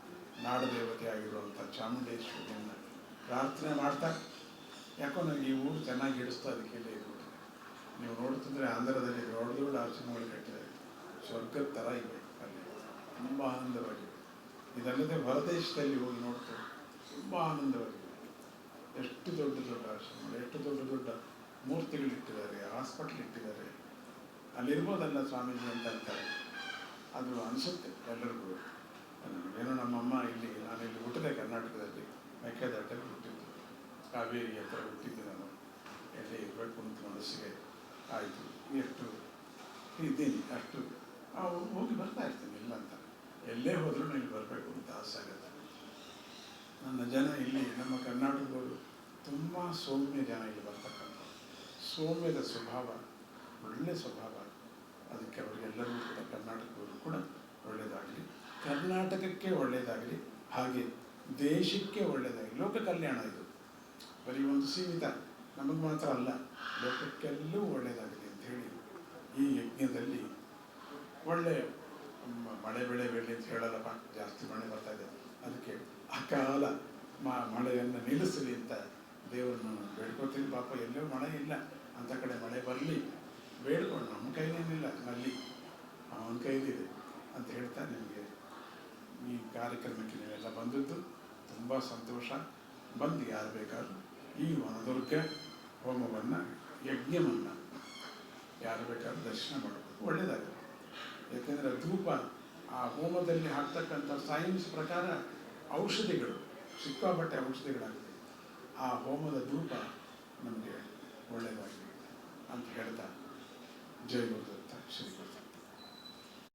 ನಾಡದೇವತೆ ಆಗಿರುವಂಥ ಚಾಮುಂಡೇಶ್ವರಿಯನ್ನು ಪ್ರಾರ್ಥನೆ ಮಾಡ್ತಾ, ಯಾಕೋ ನನಗೆ ಈ ಊರು ಚೆನ್ನಾಗಿ ಹಿಡಿಸ್ತಾ ಅದಕ್ಕೆ ಇಲ್ಲೇ ಇರ್ಬಿಟ್ಟಿದೆ ನೀವು ನೋಡ್ತಿದ್ರೆ ಆಂಧ್ರದಲ್ಲಿ ದೊಡ್ಡ ದೊಡ್ಡ ಆಶ್ರಮಗಳು ಕಟ್ಟಿದ್ದಾರೆ. ಸ್ವರ್ಗದ ಥರ ಇದೆ ಅಲ್ಲಿ. ತುಂಬ ಆನಂದವಾಗಿದೆ. ಇದಲ್ಲದೆ ಹೊರದೇಶದಲ್ಲಿ ಹೋಗಿ ನೋಡ್ತಾರೆ ತುಂಬ ಆನಂದವಾಗಿದೆ. ಎಷ್ಟು ದೊಡ್ಡ ದೊಡ್ಡ ಆಶ್ರಮಗಳು, ಎಷ್ಟು ದೊಡ್ಡ ದೊಡ್ಡ ಮೂರ್ತಿಗಳಿಟ್ಟಿದ್ದಾರೆ, ಹಾಸ್ಪಿಟ್ಲ್ ಇಟ್ಟಿದ್ದಾರೆ. ಅಲ್ಲಿರ್ಬೋದಲ್ಲ ಸ್ವಾಮೀಜಿ ಅಂತ ಅಂತಾರೆ. ಅದು ಅನಿಸುತ್ತೆ ಎಲ್ಲರಿಗೂ. ಏನೋ ನಮ್ಮಮ್ಮ ಇಲ್ಲಿ ನಾನು ಇಲ್ಲಿ ಹುಟ್ಟಿದೆ ಕರ್ನಾಟಕದಲ್ಲಿ. ಮೇಕೆದಾಟಲ್ಲಿ ಹುಟ್ಟಿದ್ದು. ಕಾವೇರಿ ಹತ್ರ ಹುಟ್ಟಿದ್ದು ನಾನು. ಎಲ್ಲಿ ಇರಬೇಕು ಅಂತ ಮನಸ್ಸಿಗೆ ಆಯಿತು. ಎಷ್ಟು ಇದ್ದೀನಿ, ಅಷ್ಟು. ಹೋಗಿ ಬರ್ತಾ ಇರ್ತೀನಿ ಇಲ್ಲ ಅಂತ. ಎಲ್ಲೇ ಹೋದರೂ ಇಲ್ಲಿ ಬರಬೇಕು ಅಂತ ಆಸೆ ಆಗುತ್ತೆ. ನನ್ನ ಜನ ಇಲ್ಲಿ, ನಮ್ಮ ಕರ್ನಾಟಕದವರು ತುಂಬ ಸೌಮ್ಯ ಜನ ಇಲ್ಲಿ ಬರ್ತಕ್ಕಂಥ ಸೌಮ್ಯದ ಸ್ವಭಾವ ಒಳ್ಳೆಯ ಸ್ವಭಾವ. ಅದಕ್ಕೆ ಅವರಿಗೆಲ್ಲರಿಗೂ ಕೂಡ ಕರ್ನಾಟಕದವರು ಕೂಡ ಒಳ್ಳೆಯದಾಗಲಿ ಕರ್ನಾಟಕಕ್ಕೆ ಒಳ್ಳೆಯದಾಗಲಿ ಹಾಗೆ ದೇಶಕ್ಕೆ ಒಳ್ಳೆಯದಾಗಲಿ ಲೋಕ ಕಲ್ಯಾಣ ಇದು. ಬರೀ ಒಂದು ಸೀಮಿತ, ನಮಗೆ ಮಾತ್ರ ಅಲ್ಲ, ಲೋಕಕ್ಕೆಲ್ಲೂ ಒಳ್ಳೆಯದಾಗಲಿ ಅಂತ ಹೇಳಿ ಈ ಯಜ್ಞದಲ್ಲಿ ಒಳ್ಳೆ ಮಳೆ ಬೆಳೆ ಬೆಳೆ ಅಂತ ಹೇಳಲ್ಲಪ್ಪ ಜಾಸ್ತಿ ಮಳೆ ಬರ್ತಾ ಇದೆ. ಅದಕ್ಕೆ ಅಕಾಲ ಮಳೆಯನ್ನು ನಿಲ್ಲಿಸಲಿ ಅಂತ ದೇವರನ್ನು ಬೇಡ್ಕೊತೀನಿ ಪಾಪ, ಎಲ್ಲೂ ಮಳೆ ಇಲ್ಲ. ಅಂಥ ಕಡೆ ಮಳೆ ಬರಲಿ. ಬೇಡ್ಕೊಂಡು ನಮ್ಮ ಕೈಲೇನಿಲ್ಲ ನಲ್ಲಿ ಅವನ ಕೈಲಿದೆ ಅಂತ ಹೇಳ್ತಾ ನಿಮಗೆ ಈ ಕಾರ್ಯಕ್ರಮಕ್ಕೆ ನೀವೆಲ್ಲ ಬಂದದ್ದು ತುಂಬ ಸಂತೋಷ. ಬಂದು ಯಾರು ಬೇಕಾದ್ರೂ ಈ ವನದುರ್ಗ ಹೋಮವನ್ನು, ಯಜ್ಞವನ್ನು ಯಾರು ಬೇಕಾದ್ರೂ ದರ್ಶನ ಮಾಡಬೇಕು ಒಳ್ಳೆಯದಾಗುತ್ತೆ ಯಾಕೆಂದರೆ ಧೂಪ, ಆ ಹೋಮದಲ್ಲಿ ಹಾಕ್ತಕ್ಕಂಥ ಸೈನ್ಸ್ ಪ್ರಕಾರ ಔಷಧಿಗಳು, ಸಿಕ್ಕಾಪಟ್ಟೆ ಔಷಧಿಗಳಾಗುತ್ತೆ ಆ ಹೋಮದ ಧೂಪ ನಮಗೆ ಒಳ್ಳೆಯದಾಗಿದೆ ಅಂತ ಹೇಳ್ತಾ ಜೈ ಗುರುದತ್ತ ಶ್ರೀ ಗುರುದತ್ತ